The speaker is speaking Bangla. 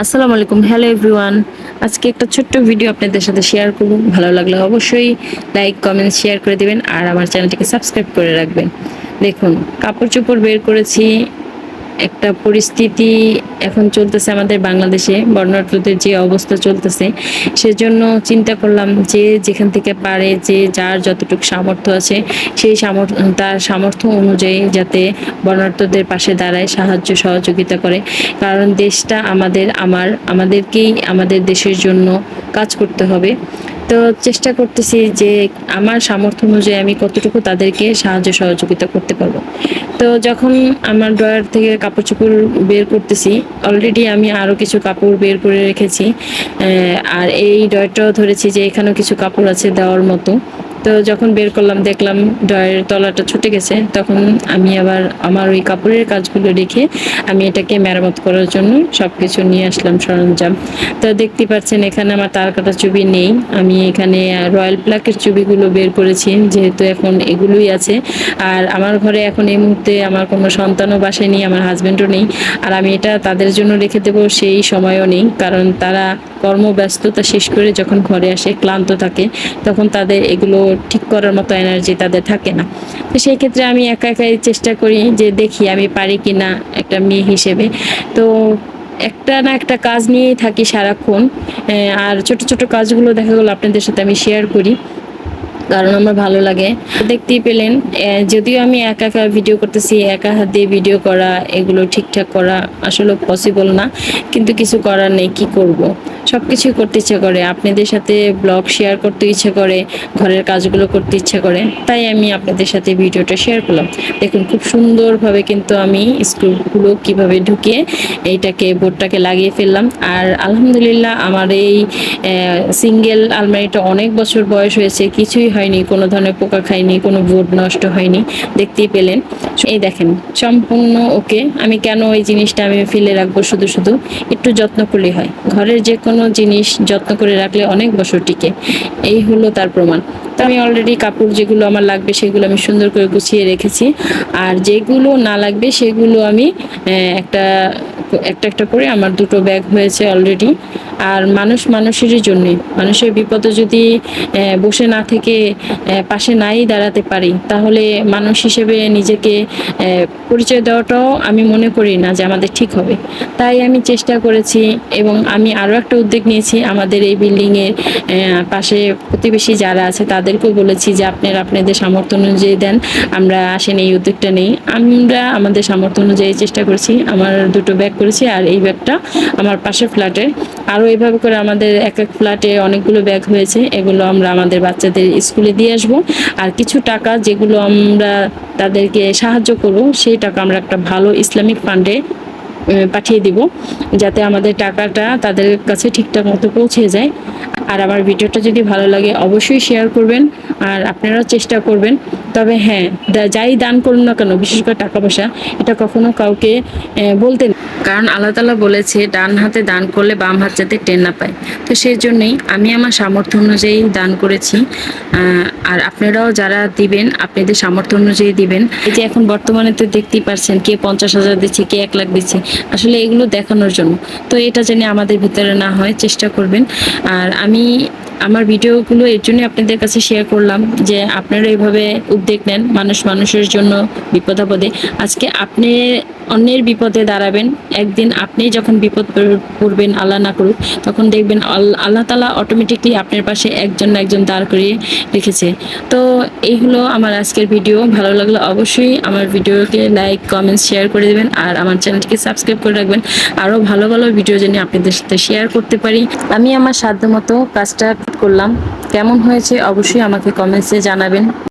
আসসালামু আলাইকুম। হ্যালো এভরিওয়ান আজকে একটা ছোট্ট ভিডিও আপনাদের সাথে শেয়ার করব। ভালো লাগলে অবশ্যই লাইক কমেন্ট শেয়ার করে দেবেন আর আমার চ্যানেলটিকে সাবস্ক্রাইব করে রাখবেন। দেখুন, কাপড় চোপড় বের করেছি। একটা পরিস্থিতি এখন চলতেছে আমাদের বাংলাদেশে, বর্ণাঢ্যদের যে অবস্থা চলতেছে, সেজন্য চিন্তা করলাম যে যেখান থেকে পারে যে যার যতটুকু সামর্থ্য আছে, সেই সামর্থ্য তার সামর্থ্য অনুযায়ী যাতে বর্ণাঢ্যদের পাশে দাঁড়ায়, সাহায্য, সহযোগিতা করে। কারণ দেশটা আমাদের, আমার, আমাদেরকেই আমাদের দেশের জন্য কাজ করতে হবে। তো চেষ্টা করতেছি যে আমার সামর্থ্য অনুযায়ী আমি কতটুকু তাদেরকে সাহায্য সহযোগিতা করতে পারব। তো যখন আমার ড্রয়ার থেকে কাপড় চোপড় বের করতেছি অলরেডি আমি আরও কিছু কাপড় বের করে রেখেছি আর এই ড্রয়ারটাও ধরেছি যে এখানেও কিছু কাপড় আছে দেওয়ার মতো। তো যখন বের করলাম, দেখলাম ড্রয়ের তলাটা ছুটে গেছে, তখন আমি আবার আমার ওই কাপড়ের কাজগুলো রেখে আমি এটাকে মেরামত করার জন্য সব কিছু নিয়ে আসলাম সরঞ্জাম। তো দেখতে পাচ্ছেন এখানে আমার তার কাটা ছবি নেই, আমি এখানে রয়্যাল প্লাকের ছবিগুলো বের করেছি, যেহেতু এখন এগুলোই আছে। আর আমার ঘরে এখন এই মুহূর্তে আমার কোনো সন্তানও বাসায় নেই, আমার হাজব্যান্ডও নেই। আর আমি এটা তাদের জন্য রেখে দেবো, সেই সময়ও নেই। কারণ তারা কর্মব্যস্ততা শেষ করে যখন ঘরে আসে, ক্লান্ত থাকে, তখন তাদের এগুলো ঠিক করার মতো এনার্জি তাদের থাকে না। তো সেই ক্ষেত্রে আমি একা একাই চেষ্টা করি যে দেখি আমি পারি কি না একটা মেয়ে হিসেবে। তো একটা না একটা কাজ নিয়েই থাকি সারাক্ষণ আর ছোট ছোট কাজগুলো দেখা গেলো আপনাদের সাথে আমি শেয়ার করি, কারণ আমার ভালো লাগে। দেখতেই পেলেন যদিও আমি একা একা ভিডিও করতেছি, একা হাত দিয়ে ভিডিও করা, এগুলো ঠিকঠাক করা আসলে পসিবল না, কিন্তু কিছু করার নেই, কি করব? সব কিছুই করতে ইচ্ছে করে, আপনাদের সাথে ব্লগ শেয়ার করতে ইচ্ছে করে, ঘরের কাজগুলো করতে ইচ্ছে করে, তাই আমি আপনাদের সাথে ভিডিওটা শেয়ার করলাম। দেখুন, খুব সুন্দরভাবে কিন্তু আমি স্ক্রুগুলো কীভাবে ঢুকিয়ে এইটাকে, বোর্ডটাকে লাগিয়ে ফেললাম। আর আলহামদুলিল্লাহ আমার এই সিঙ্গেল আলমারিটা অনেক বছর বয়স হয়েছে, কিছুই হয়নি, কোনো ধরনের পোকা খায়নি, কোনো বোর্ড নষ্ট হয়নি, দেখতেই পেলেন। এই দেখেন, সম্পূর্ণ ওকে আমি কেন এই জিনিসটা আমি ফেলে রাখব শুধু শুধু? একটু যত্ন করলেই হয়। ঘরের যে কোনো জিনিস যত্ন করে রাখলে অনেক বছর টিকে। এই হলো তার প্রমাণ। তো আমি অলরেডি কাপড় যেগুলো আমার লাগবে সেগুলো আমি সুন্দর করে গুছিয়ে রেখেছি। আর যেগুলো না লাগবে সেগুলো আমি আহ, একটা একটা একটা করে আমার দুটো ব্যাগ হয়েছে অলরেডি আর মানুষ মানুষেরই জন্যে। মানুষের বিপদে যদি বসে না থেকে পাশে নাই দাঁড়াতে পারি, তাহলে মানুষ হিসেবে নিজেকে পরিচয় দেওয়াটাও আমি মনে করি না যে আমাদের ঠিক হবে। তাই আমি চেষ্টা করেছি এবং আমি আরও একটা উদ্যোগ নিয়েছি। আমাদের এই বিল্ডিংয়ের পাশে প্রতিবেশী যারা আছে তাদেরকেও বলেছি যে আপনারা আপনাদের সামর্থ্য অনুযায়ী দেন, আমরা আসেন এই উদ্যোগটা নেই। আমরা আমাদের সামর্থ্য অনুযায়ী চেষ্টা করেছি। আমার দুটো ব্যাগ করেছি আর এই ব্যাগটা আমার পাশের ফ্ল্যাটের আরও এইভাবে করে আমাদের এক এক ফ্ল্যাটে অনেকগুলো ব্যাগ হয়েছে, এগুলো আমরা আমাদের বাচ্চাদের স্কুলে দিয়ে আসব। আর কিছু টাকা যেগুলো আমরা তাদেরকে সাহায্য করব, সেই টাকা আমরা একটা ভালো ইসলামিক ফান্ডে পাঠিয়ে দিব, যাতে আমাদের টাকাটা তাদের কাছে ঠিকঠাক মতো পৌঁছে যায়। আর আমার ভিডিওটা যদি ভালো লাগে অবশ্যই শেয়ার করবেন, আর আপনারাও চেষ্টা করবেন। তবে হ্যাঁ যাই দান করুন না কেন, বিশেষ করে টাকা পয়সা, এটা কখনো কাউকে বলতে। কারণ আল্লাহ তালা বলেছে, ডান হাতে দান করলে বাম হাত যাতে টেন না পায়। তো সেই জন্যই আমি আমার সামর্থ্য অনুযায়ী দান করেছি। আর আপনারাও যারা দিবেন, আপনাদের সামর্থ্য অনুযায়ী দিবেন। এই যে এখন বর্তমানে তো দেখতেই পারছেন কে পঞ্চাশ হাজার দিচ্ছে, কে এক লাখ দিচ্ছে। আসলে এগুলো দেখানোর জন্য। তো এটা যেন আমাদের ভিতরে না হয়, চেষ্টা করবেন। আর আমি আমার ভিডিওগুলো এর জন্য আপনাদের কাছে শেয়ার করলাম যে আপনারা এইভাবে উদ্যোগ নেন মানুষ মানুষের জন্য বিপদ আপদে আজকে আপনি অন্যের বিপদে দাঁড়াবেন, একদিন আপনি যখন বিপদ পড়বেন, আল্লাহ না করুক, তখন দেখবেন আল- আল্লাহ তালা অটোমেটিকলি আপনার পাশে একজন না একজন দাঁড় করিয়ে রেখেছে। তো এই হলো আমার আজকের ভিডিও, ভালো লাগলে অবশ্যই আমার ভিডিওকে লাইক কমেন্ট শেয়ার করে দেবেন আর আমার চ্যানেলটিকে সাবস্ক্রাইব করে রাখবেন। আরও ভালো ভালো ভিডিও জন্য আপনাদের সাথে শেয়ার করতে পারি। আমি আমার সাধ্য মতো কাজটা করলাম। কেমন হয়েছে অবশ্যই আমাকে কমেন্টসে জানাবেন।